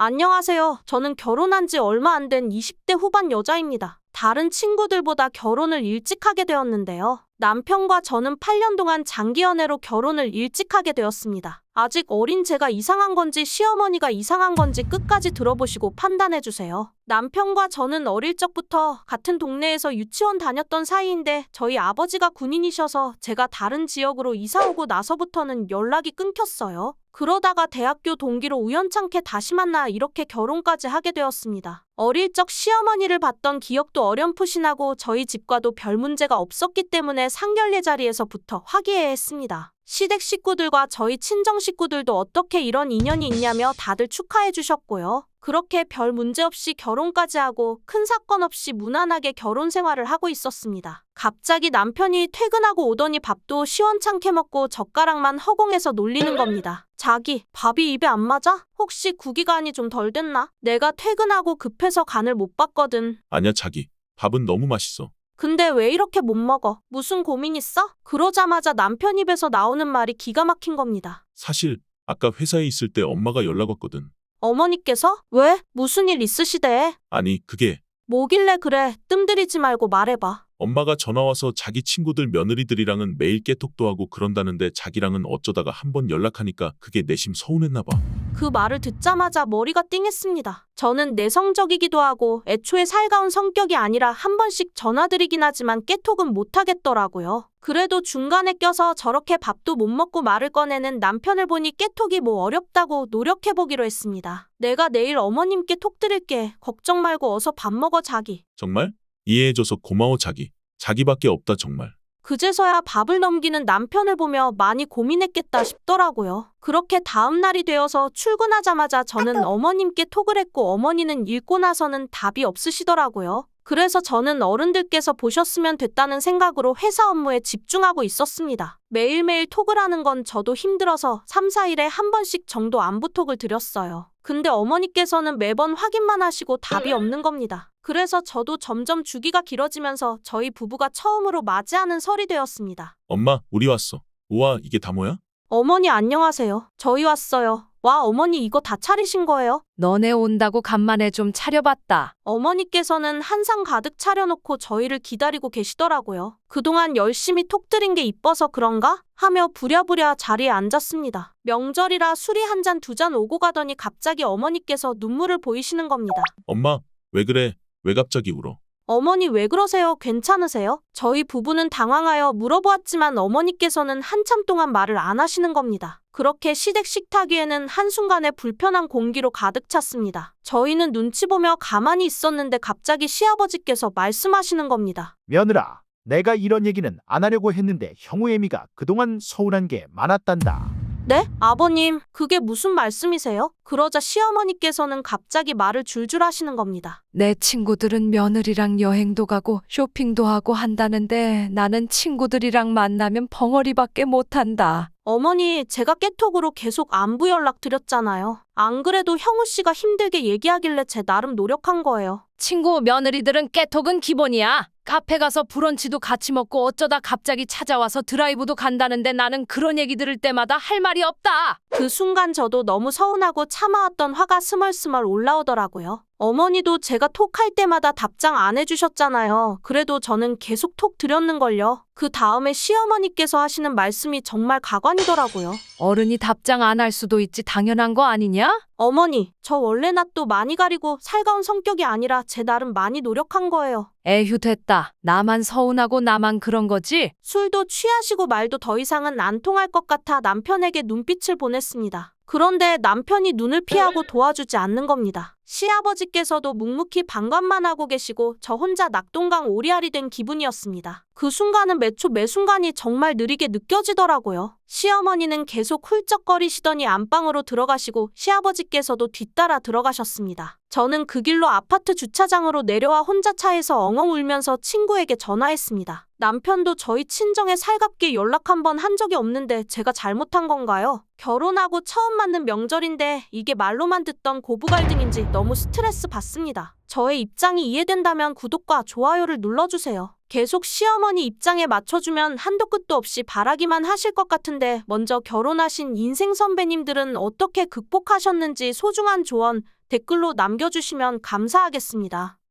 안녕하세요. 저는 결혼한 지 얼마 안 된 20대 후반 여자입니다. 다른 친구들보다 결혼을 일찍 하게 되었는데요. 남편과 저는 8년 동안 장기 연애로 결혼을 일찍 하게 되었습니다. 아직 어린 제가 이상한 건지 시어머니가 이상한 건지 끝까지 들어보시고 판단해 주세요. 남편과 저는 어릴 적부터 같은 동네에서 유치원 다녔던 사이인데 저희 아버지가 군인이셔서 제가 다른 지역으로 이사 오고 나서부터는 연락이 끊겼어요. 그러다가 대학교 동기로 우연찮게 다시 만나 이렇게 결혼까지 하게 되었습니다. 어릴 적 시어머니를 봤던 기억도 어렴풋이 나고 저희 집과도 별 문제가 없었기 때문에 상견례 자리에서부터 화기애애했습니다. 시댁 식구들과 저희 친정 식구들도 어떻게 이런 인연이 있냐며 다들 축하해 주셨고요. 그렇게 별 문제 없이 결혼까지 하고 큰 사건 없이 무난하게 결혼 생활을 하고 있었습니다. 갑자기 남편이 퇴근하고 오더니 밥도 시원찮게 먹고 젓가락만 허공에서 놀리는 겁니다. 자기, 밥이 입에 안 맞아? 혹시 구기간이 좀 덜 됐나? 내가 퇴근하고 급해서 간을 못 봤거든. 아니야, 자기. 밥은 너무 맛있어. 근데 왜 이렇게 못 먹어? 무슨 고민 있어? 그러자마자 남편 입에서 나오는 말이 기가 막힌 겁니다. 사실 아까 회사에 있을 때 엄마가 연락 왔거든. 어머니께서? 왜? 무슨 일 있으시대? 아니, 그게 뭐길래 그래? 뜸들이지 말고 말해봐. 엄마가 전화 와서 자기 친구들 며느리들이랑은 매일 깨톡도 하고 그런다는데 자기랑은 어쩌다가 한 번 연락하니까 그게 내심 서운했나 봐. 그 말을 듣자마자 머리가 띵했습니다. 저는 내성적이기도 하고 애초에 살가운 성격이 아니라 한 번씩 전화드리긴 하지만 깨톡은 못하겠더라고요. 그래도 중간에 껴서 저렇게 밥도 못 먹고 말을 꺼내는 남편을 보니 깨톡이 뭐 어렵다고 노력해보기로 했습니다. 내가 내일 어머님께 톡 드릴게. 걱정 말고 어서 밥 먹어 자기. 정말? 이해해줘서 고마워, 자기. 자기밖에 없다, 정말. 그제서야 밥을 넘기는 남편을 보며 많이 고민했겠다 싶더라고요. 그렇게 다음 날이 되어서 출근하자마자 저는 어머님께 톡을 했고 어머니는 읽고 나서는 답이 없으시더라고요. 그래서 저는 어른들께서 보셨으면 됐다는 생각으로 회사 업무에 집중하고 있었습니다. 매일매일 톡을 하는 건 저도 힘들어서 3, 4일에 한 번씩 정도 안부톡을 드렸어요. 근데 어머니께서는 매번 확인만 하시고 답이 없는 겁니다. 그래서 저도 점점 주기가 길어지면서 저희 부부가 처음으로 맞이하는 설이 되었습니다. 엄마, 우리 왔어. 우와, 이게 다 뭐야? 어머니 안녕하세요. 저희 왔어요. 와 어머니 이거 다 차리신 거예요? 너네 온다고 간만에 좀 차려봤다. 어머니께서는 한 상 가득 차려놓고 저희를 기다리고 계시더라고요. 그동안 열심히 톡 드린 게 이뻐서 그런가? 하며 부랴부랴 자리에 앉았습니다. 명절이라 술이 한 잔 두 잔 오고 가더니 갑자기 어머니께서 눈물을 보이시는 겁니다. 엄마, 왜 그래? 왜 갑자기 울어? 어머니 왜 그러세요? 괜찮으세요? 저희 부부는 당황하여 물어보았지만 어머니께서는 한참 동안 말을 안 하시는 겁니다. 그렇게 시댁 식탁 위에는 한순간에 불편한 공기로 가득 찼습니다. 저희는 눈치 보며 가만히 있었는데 갑자기 시아버지께서 말씀하시는 겁니다. 며느라, 내가 이런 얘기는 안 하려고 했는데 형우 애미가 그동안 서운한 게 많았단다. 네? 아버님, 그게 무슨 말씀이세요? 그러자 시어머니께서는 갑자기 말을 줄줄 하시는 겁니다. 내 친구들은 며느리랑 여행도 가고 쇼핑도 하고 한다는데 나는 친구들이랑 만나면 벙어리밖에 못한다. 어머니, 제가 깨톡으로 계속 안부 연락 드렸잖아요. 안 그래도 형우 씨가 힘들게 얘기하길래 제 나름 노력한 거예요. 친구 며느리들은 깨톡은 기본이야. 카페 가서 브런치도 같이 먹고 어쩌다 갑자기 찾아와서 드라이브도 간다는데 나는 그런 얘기 들을 때마다 할 말이 없다. 그 순간 저도 너무 서운하고 참아왔던 화가 스멀스멀 올라오더라고요. 어머니도 제가 톡할 때마다 답장 안 해주셨잖아요. 그래도 저는 계속 톡 드렸는걸요. 그 다음에 시어머니께서 하시는 말씀이 정말 가관이더라고요. 어른이 답장 안 할 수도 있지 당연한 거 아니냐? 어머니, 저 원래 낯도 많이 가리고 살가운 성격이 아니라 제 나름 많이 노력한 거예요. 에휴 됐다. 나만 서운하고 나만 그런 거지? 술도 취하시고 말도 더 이상은 안 통할 것 같아 남편에게 눈빛을 보냈습니다. 그런데 남편이 눈을 피하고 도와주지 않는 겁니다. 시아버지께서도 묵묵히 방관만 하고 계시고 저 혼자 낙동강 오리알이 된 기분이었습니다. 그 순간은 매초 매 순간이 정말 느리게 느껴지더라고요. 시어머니는 계속 훌쩍거리시더니 안방으로 들어가시고 시아버지께서도 뒤따라 들어가셨습니다. 저는 그 길로 아파트 주차장으로 내려와 혼자 차에서 엉엉 울면서 친구에게 전화했습니다. 남편도 저희 친정에 살갑게 연락 한 번 한 적이 없는데 제가 잘못한 건가요? 결혼하고 처음 맞는 명절인데 이게 말로만 듣던 고부 갈등인지 너무 스트레스 받습니다. 저의 입장이 이해된다면 구독과 좋아요를 눌러주세요. 계속 시어머니 입장에 맞춰주면 한도 끝도 없이 바라기만 하실 것 같은데 먼저 결혼하신 인생 선배님들은 어떻게 극복하셨는지 소중한 조언 댓글로 남겨주시면 감사하겠습니다.